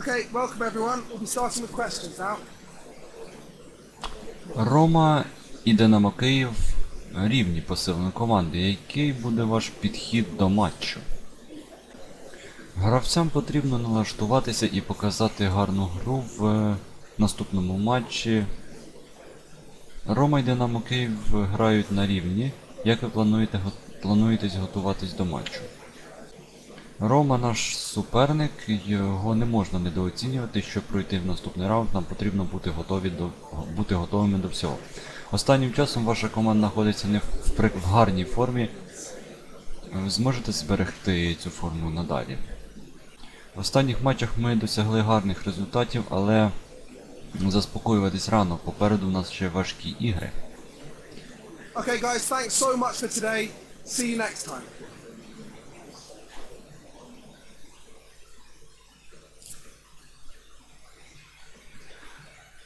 Okay, welcome everyone. We'll be starting with questions now. Рома і Динамо Київ рівні посилені команди. Який буде ваш підхід до матчу? Гравцям потрібно налаштуватися і показати гарну гру в е, наступному матчі. Рома і Динамо Київ грають на рівні. Як ви плануєте, плануєтесь готуватись до матчу? Рома наш суперник, його не можна недооцінювати, щоб пройти в наступний раунд, нам потрібно бути готові до бути готовими до всього. Останнім часом ваша команда знаходиться не в, при- в гарній формі. Ви зможете зберегти цю форму надалі. В останніх матчах ми досягли гарних результатів, але заспокоюватись рано. Попереду у нас ще важкі ігри. Okay, guys, thanks so much for today. See you next time.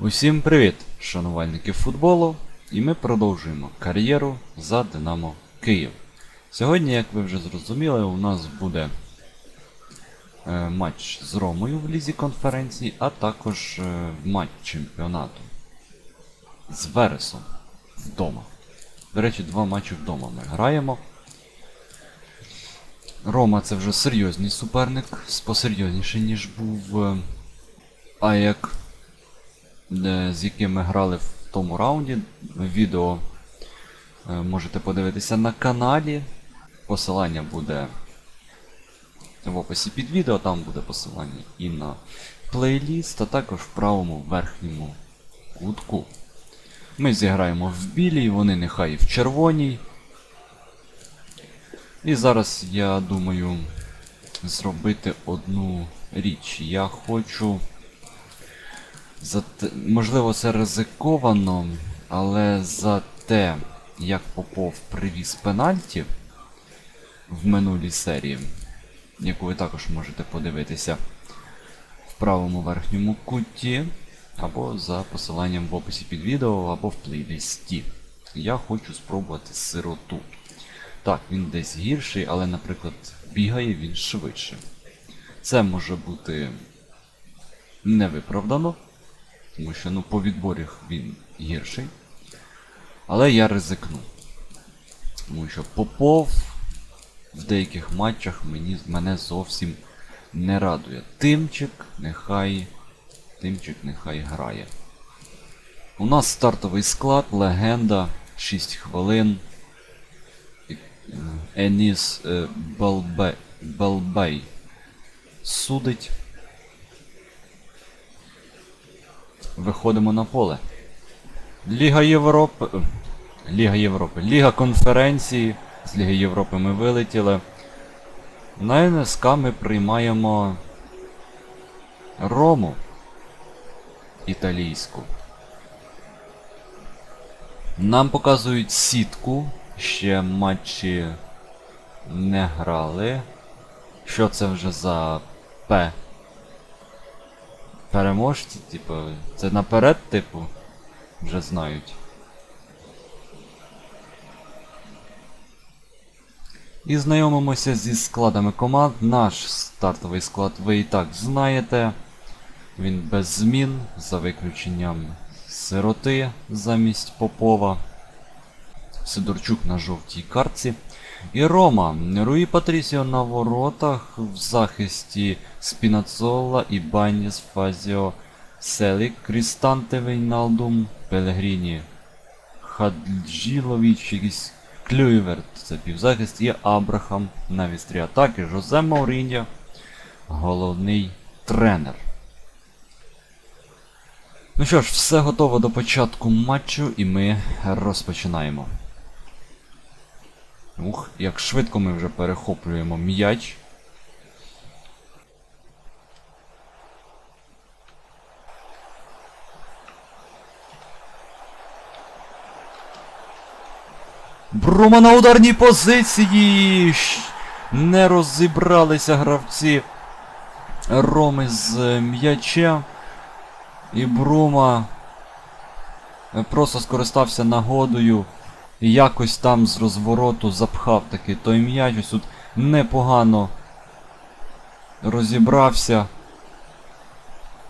Усім привіт, шанувальники футболу, і ми продовжуємо кар'єру за Динамо Київ. Сьогодні, як ви вже зрозуміли, у нас буде е, матч з Ромою в лізі конференції, а також е, матч чемпіонату з Вересом вдома. До речі, два матчі вдома ми граємо. Рома це вже серйозний суперник, посерйозніший, ніж був е, де- з яким ми грали в тому раунді. Відео е, можете подивитися на каналі. Посилання буде в описі під відео, там буде посилання і на плейліст, а також в правому верхньому кутку. Ми зіграємо в білій, вони нехай і в червоній. І зараз я думаю зробити одну річ. Я хочу. За те, можливо, це ризиковано, але за те, як Попов привіз пенальті в минулій серії, яку ви також можете подивитися в правому верхньому куті, або за посиланням в описі під відео, або в плейлисті. Я хочу спробувати сироту. Так, він десь гірший, але, наприклад, бігає він швидше. Це може бути невиправдано. Тому що ну, по відборах він гірший. Але я ризикну. Тому що Попов в деяких матчах мені, мене зовсім не радує. Тимчик нехай. Тимчик нехай грає. У нас стартовий склад, легенда, 6 хвилин. Е, Еніс е, Балбей судить. Виходимо на поле. Ліга Європи. Ліга Європи. Ліга конференції. З Ліги Європи ми вилетіли. На НСК ми приймаємо Рому. Італійську. Нам показують сітку. Ще матчі не грали. Що це вже за П? Переможці, типу, це наперед, типу, вже знають. І знайомимося зі складами команд. Наш стартовий склад ви і так знаєте. Він без змін, за виключенням сироти замість Попова. Сидорчук на жовтій картці. І Рома. Руї Патрісіо на воротах в захисті Спінацола і Баніс Фазіо Селік, Крістанте Вейналдум, Пелегріні, Хаджилович, якийсь Клюйверт, це півзахист, і Абрахам на вістрі атаки, Жозе Мауріньо, головний тренер. Ну що ж, все готово до початку матчу, і ми розпочинаємо. Ух, як швидко ми вже перехоплюємо м'яч. Брума на ударній позиції! Не розібралися гравці Роми з м'ячем. І Брума просто скористався нагодою і якось там з розвороту запхав таки той м'яч. Ось тут непогано розібрався.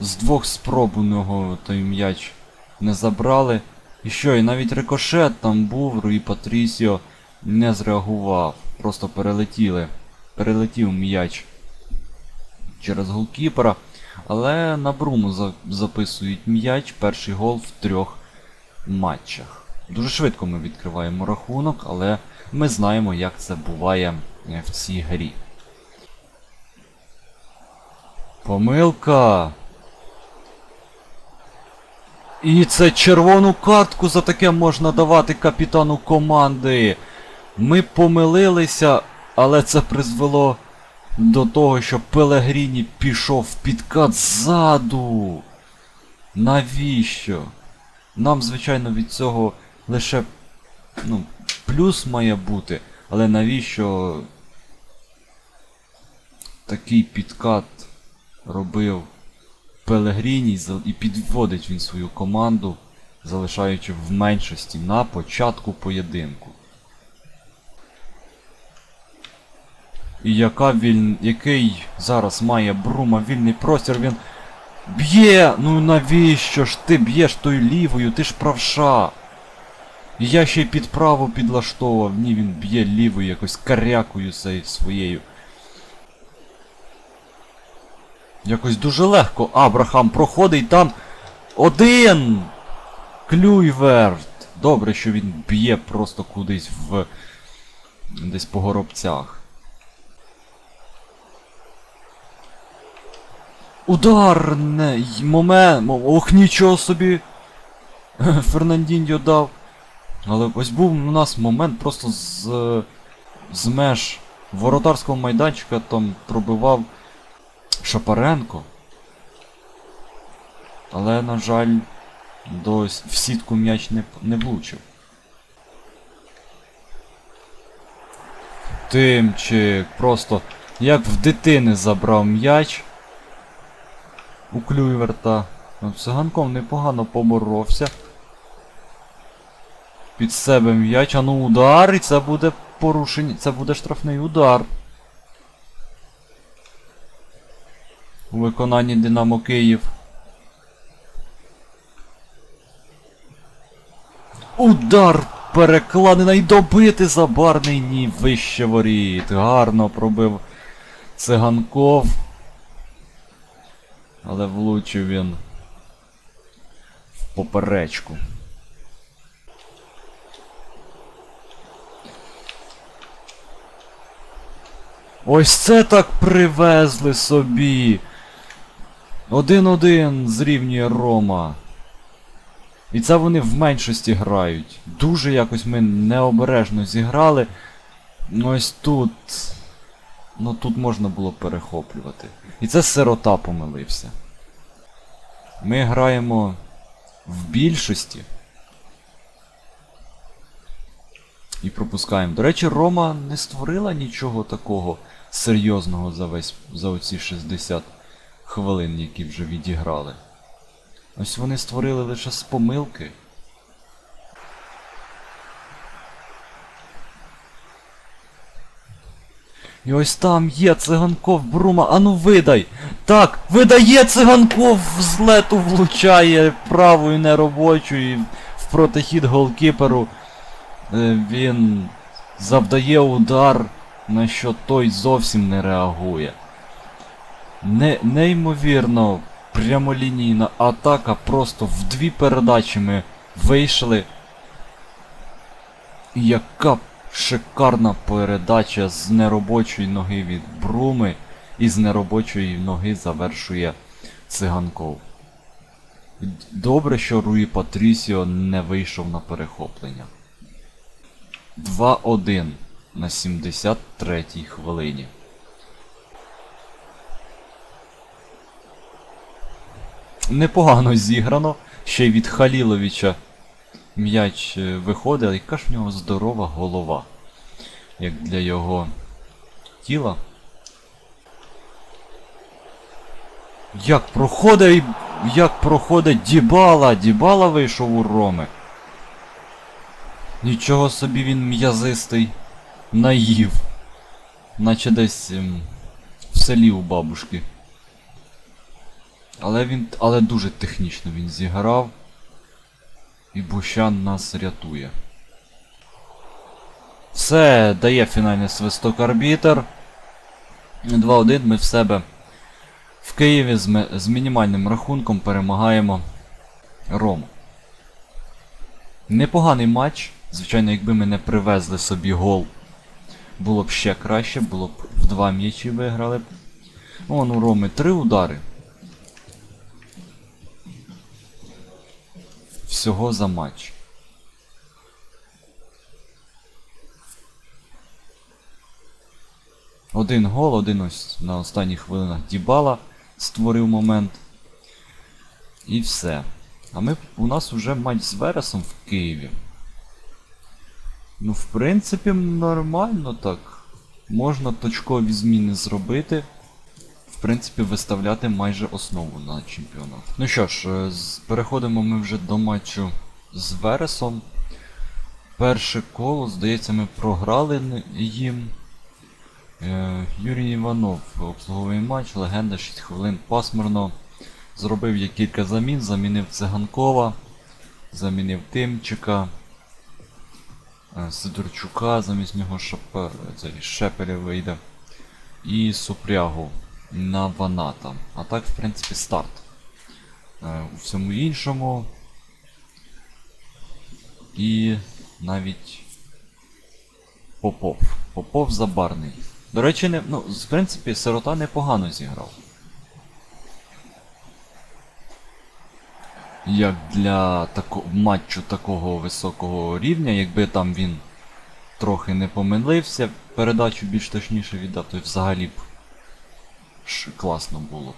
З двох спроб у нього той м'яч не забрали. І що, і навіть рикошет там був, Руї Патрісіо не зреагував. Просто перелетіли. Перелетів м'яч через голкіпера. Але на Бруму записують м'яч, перший гол в трьох матчах. Дуже швидко ми відкриваємо рахунок, але ми знаємо, як це буває е, в цій грі. Помилка. І це червону картку за таке можна давати капітану команди. Ми помилилися, але це призвело до того, що Пелегріні пішов в підкат ззаду. Навіщо? Нам, звичайно, від цього лише ну, плюс має бути, але навіщо такий підкат робив Пелегріні і підводить він свою команду, залишаючи в меншості на початку поєдинку. І яка віль... який зараз має Брума вільний простір, він б'є! Ну навіщо ж ти б'єш тою лівою, ти ж правша. Я ще й під право підлаштовував, ні, він б'є лівою якось карякою своєю. Якось дуже легко Абрахам проходить там один! Клюйверт! Добре, що він б'є просто кудись в. десь по горобцях. Удар! Не, момент! Ох, нічого собі! Фернандіньо дав. Але ось був у нас момент просто з. з меж воротарського майданчика там пробивав Шапаренко. Але, на жаль, до в сітку м'яч не, не влучив. Тимчик просто як в дитини забрав м'яч у Клюйверта. Ну, Циганков непогано поборовся. Під себе м'яч, а ну удар, і це буде порушення, це буде штрафний удар. У виконанні Динамо Київ. Удар перекладений добити забарний ні вище воріт. Гарно пробив циганков. Але влучив він в поперечку. Ось це так привезли собі. Один-один зрівнює Рома. І це вони в меншості грають. Дуже якось ми необережно зіграли. Ось тут. Ну тут можна було перехоплювати. І це сирота помилився. Ми граємо в більшості. І пропускаємо. До речі, Рома не створила нічого такого серйозного за весь за оці 60 хвилин, які вже відіграли. Ось вони створили лише з помилки. І ось там є циганков Брума. Ану видай! Так, видає циганков з лету влучає правою неробочою в протихід голкіперу. Е, Він завдає удар, на що той зовсім не реагує. Не, неймовірно прямолінійна атака, просто в дві передачі ми вийшли. Яка шикарна передача з неробочої ноги від Бруми і з неробочої ноги завершує циганков. Добре, що Руї Патрісіо не вийшов на перехоплення. 2-1 на 73-й хвилині. Непогано зіграно. Ще й від Халіловича м'яч е, виходить, яка ж в нього здорова голова. Як для його тіла. Як проходить. Як проходить Дібала! Дібала вийшов у Роми. Нічого собі він м'язистий. Наїв. Наче десь ем, в селі у бабушки. Але він. Але дуже технічно він зіграв. І Бущан нас рятує. Все, дає фінальний свисток арбітер. 2-1 ми в себе в Києві з, з мінімальним рахунком перемагаємо Рому. Непоганий матч. Звичайно, якби ми не привезли собі гол, було б ще краще, було б в два м'ячі виграли б. Вон у Роми три удари. Всього за матч. Один гол, один ось на останніх хвилинах Дібала створив момент. І все. А ми, у нас вже матч з Вересом в Києві. Ну, в принципі, нормально так. Можна точкові зміни зробити. В принципі, виставляти майже основу на чемпіонат. Ну що ж, е, переходимо ми вже до матчу з Вересом. Перше коло, здається, ми програли їм. Е, Юрій Іванов обслуговує матч, легенда 6 хвилин пасмурно. Зробив я кілька замін, замінив Циганкова, замінив Тимчика, Сидорчука, замість нього Шапе... цей Шепелів вийде. І Супрягу на Ваната. А так, в принципі, старт. Е, У всьому іншому. І навіть Попов. Попов забарний. До речі, не, ну, в принципі, сирота непогано зіграв. Як для тако, матчу такого високого рівня, якби там він трохи не помилився, передачу більш точніше віддав, то взагалі б ш, класно було б.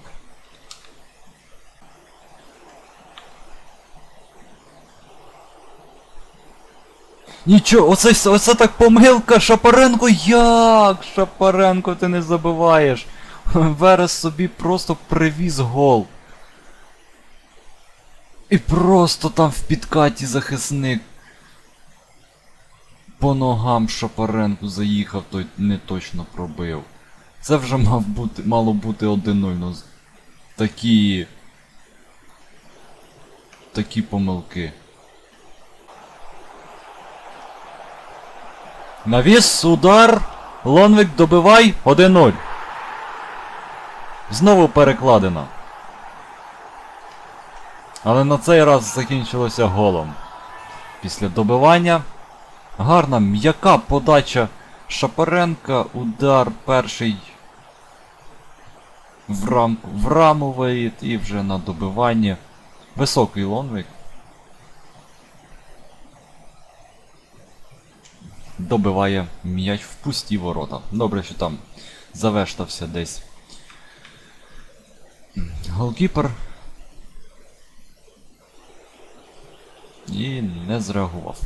Нічого, оце, оце так помилка, Шапаренко, як? Шапаренко, ти не забиваєш. Верес собі просто привіз гол. І просто там в підкаті захисник. По ногам Шапаренку заїхав, той не точно пробив. Це вже мав бути, мало бути 1-0, ну такі. Такі помилки. Навіс, удар. Лонвик добивай 1-0. Знову перекладено. Але на цей раз закінчилося голом. Після добивання. Гарна м'яка подача Шапаренка. Удар перший. В рамку в раму виїд і вже на добиванні. Високий Лонвик. добиває м'яч в пусті ворота. Добре, що там завештався десь. Голкіпер. І не зреагував.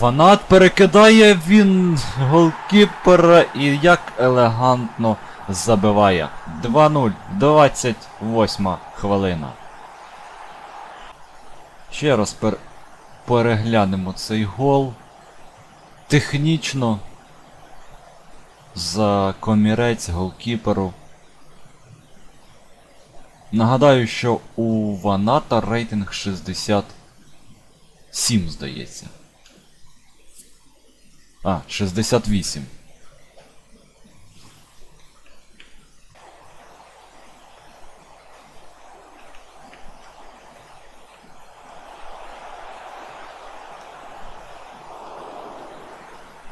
Ванат перекидає він голкіпера і як елегантно забиває. 2-0, 28 хвилина. Ще раз пер... переглянемо цей гол. Технічно. За комірець голкіперу. Нагадаю, що у Ваната рейтинг 67, здається. А, 68.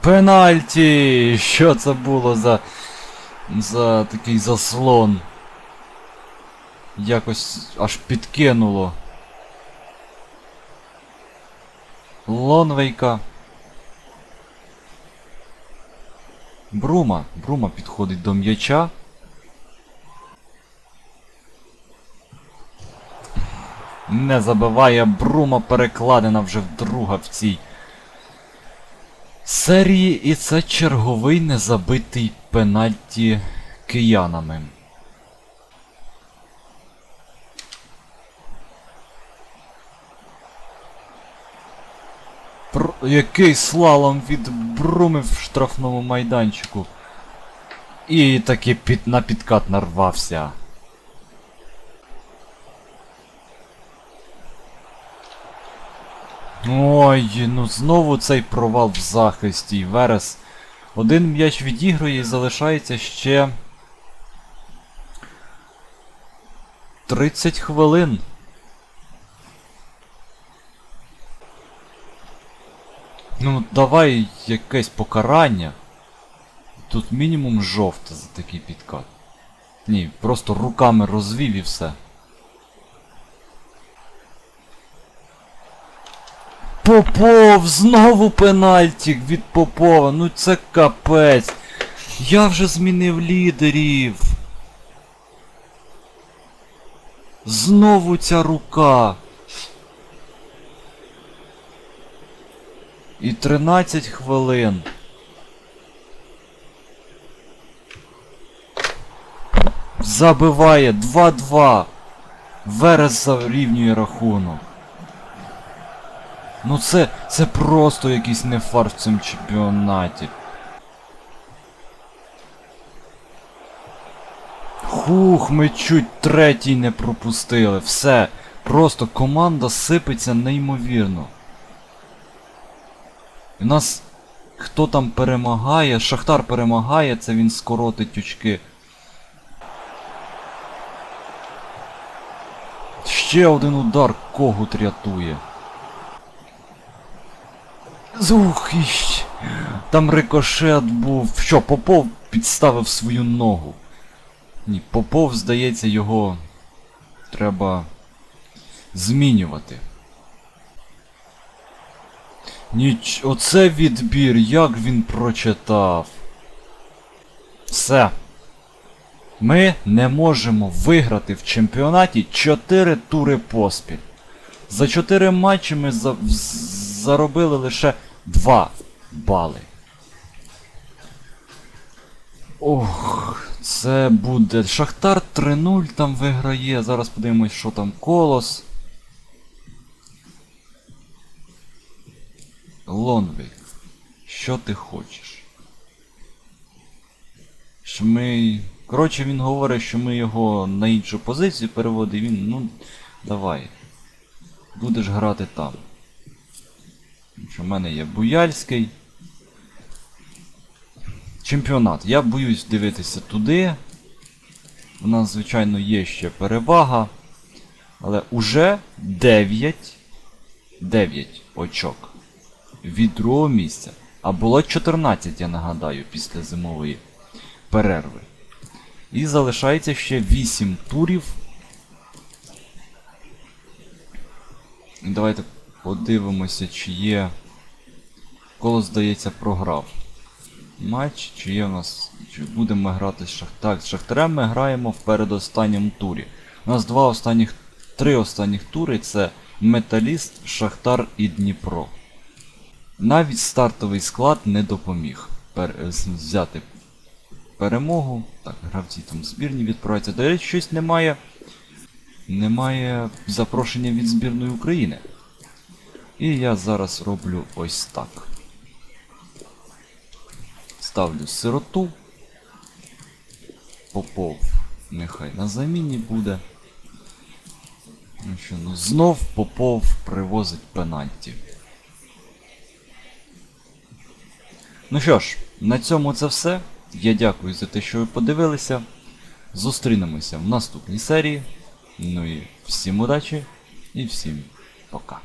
Пенальті! Що це було за. за такий заслон? Якось аж підкинуло. Лонвейка. Брума. Брума підходить до м'яча. Не забиває Брума перекладена вже вдруга в цій серії, і це черговий незабитий пенальті киянами. Пр... Який слалом від Бруми в штрафному майданчику. І таки під, на підкат нарвався. Ой, ну знову цей провал в захисті. Верес. Один м'яч відігрує і залишається ще. 30 хвилин. Ну, давай якесь покарання. Тут мінімум жовта за такий підкат. Ні, просто руками розвів і все. Попов! Знову пенальтік від Попова. Ну це капець. Я вже змінив лідерів. Знову ця рука. І 13 хвилин. Забиває 2-2. Верес зарівнює рахунок. Ну це, це просто якийсь не фарт в цьому чемпіонаті. Хух, ми чуть третій не пропустили. Все. Просто команда сипеться неймовірно. У нас хто там перемагає? Шахтар перемагає, це він скоротить очки. Ще один удар когут рятує. Зух. Там рикошет був. Що, Попов підставив свою ногу. Ні, Попов, здається, його треба змінювати. Ніч, оце відбір, як він прочитав. Все. Ми не можемо виграти в чемпіонаті 4 тури поспіль. За 4 матчі ми за, заробили лише 2 бали. Ох, це буде. Шахтар 3-0 там виграє. Зараз подивимось, що там колос. Лонвік, що ти хочеш? Ми. Коротше, він говорить, що ми його на іншу позицію переводимо, він, ну, давай. Будеш грати там. Що в мене є Буяльський. Чемпіонат. Я боюсь дивитися туди. У нас, звичайно, є ще перевага. Але уже 9. 9 очок від другого місця. А було 14, я нагадаю, після зимової перерви. І залишається ще 8 турів. Давайте подивимося, чи є. Коло, здається, програв. Матч, чи є у нас. Чи будемо грати з Шахтар. З Шахтарем ми граємо в передостанньому турі. У нас два останніх, три останніх тури це Металіст, Шахтар і Дніпро. Навіть стартовий склад не допоміг пер... взяти перемогу. Так, гравці там збірні відправляються. До речі, щось немає. Немає запрошення від збірної України. І я зараз роблю ось так. Ставлю сироту. Попов нехай на заміні буде. Ну що, ну знов Попов привозить пенальті. Ну що ж, на цьому це все. Я дякую за те, що ви подивилися. Зустрінемося в наступній серії. Ну і всім удачі і всім пока.